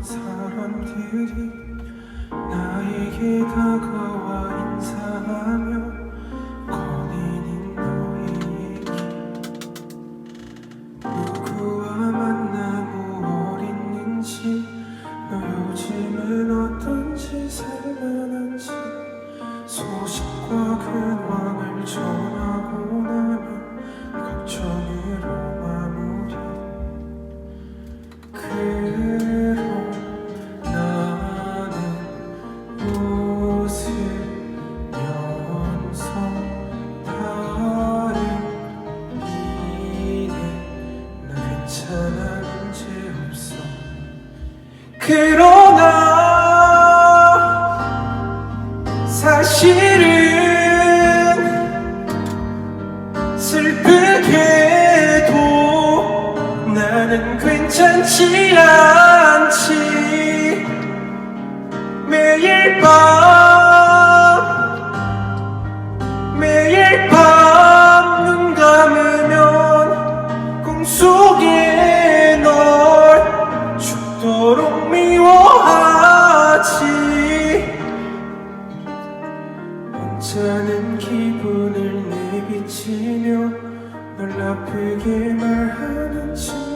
사람들이 나에게 다가와 인사하며 꺼내는 너의 얘기 누구와 만나고 어딨는지 너 요즘은 어떤지 살만한지 소식과 근황을 전하고 괜찮아 문제 없어. 그러나 사실은 슬프게도 나는 괜찮지 않지. 매일 밤 매일 밤 자는 기분을 내비치며 널 아프게 말하는 친